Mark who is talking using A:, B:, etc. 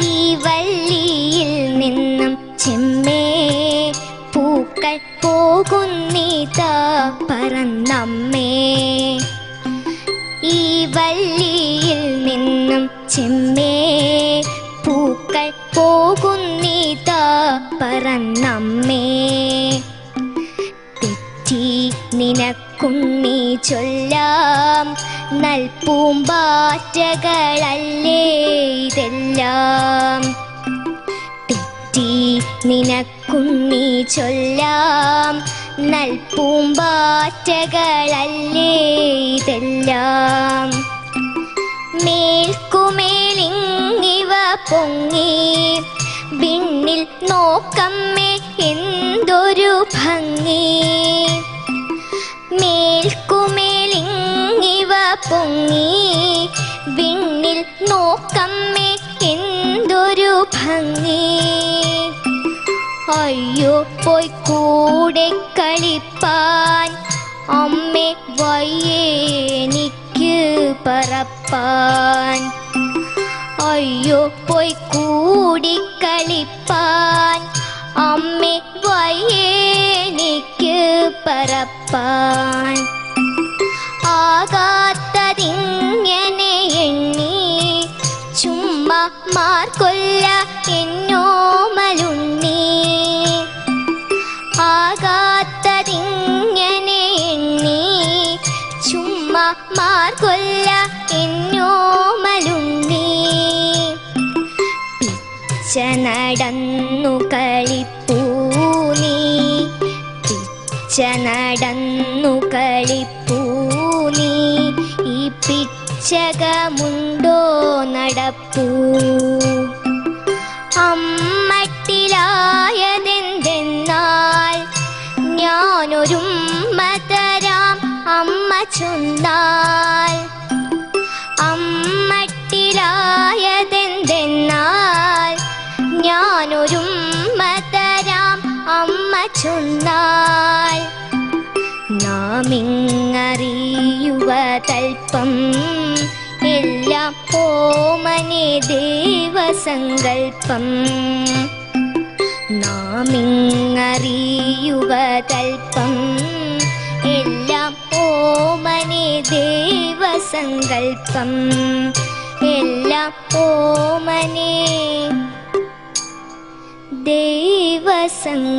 A: വള്ളിയിൽ നിന്നും ചെമ്മേ പൂക്കൾ പോകുന്നീതാ പറന്നമ്മേ. ഈ വള്ളിയിൽ നിന്നും ചെമ്മേ പൂക്കൾ പോകുന്നീതാ പറന്നമ്മേ. തെറ്റി നിനക്കുണ്ണി ചൊല്ലാം. നൽപൂമ്പാറ്റകളല്ലേ ഇതെല്ലാം? തെറ്റി നിനക്കുണ്ണി ചൊല്ലാം. നൽപൂമ്പാറ്റകളല്ലേ ഇതെല്ലാം? മേൽക്കുമേലിങ്ങിവ പൊങ്ങി. വിണ്ണിൽ നോക്കമ്മേ എന്തൊരു ഭംഗി. പൊങ്ങി വിണ്ണിൽ നോക്കമ്മേ എന്തൊരു ഭംഗി. അയ്യോ പോയി കൂടെ കളിപ്പാൻ അമ്മേ വയ്യേനിക്ക് പറപ്പാൻ. അയ്യോ പോയി കൂടി കളിപ്പാൻ അമ്മേ വയ്യേനിക്ക് പറപ്പാൻ. ആകാത്തതിങ്ങനെ മാർക്കൊല്ല എന്നോമലുണ്ണി. ആകാത്തതിങ്ങനെ എണ്ണി. ചുമ്മാ മാർക്കൊല്ല പിച്ച നടന്നു കളിപ്പൂനി പിച്ച നടന്നു കളിപ്പൂ ഈ ഈ പിച്ചകമുണ്ടോ നടപ്പൂ? അമ്മട്ടിലായതെന്തെന്നാൽ ഞാനൊരു മതരാം അമ്മ ചൊന്നാൽ. അമ്മട്ടിലായതെന്തെന്നാൽ ഞാനൊരുമ്മ മതരാം അമ്മ ചൊന്നാൽ. നാമിങ്ങറിയുവ തൽപ്പം എല്ലാം ഓമനെ ദേവസങ്കൽപ്പം നാമിങ്ങറിയുവ തൽപ്പം എല്ലാം ഓമനെ ദേവസങ്കൽപ്പം എല്ലാം ഓമനെ ദേവസങ്കൽപ്പം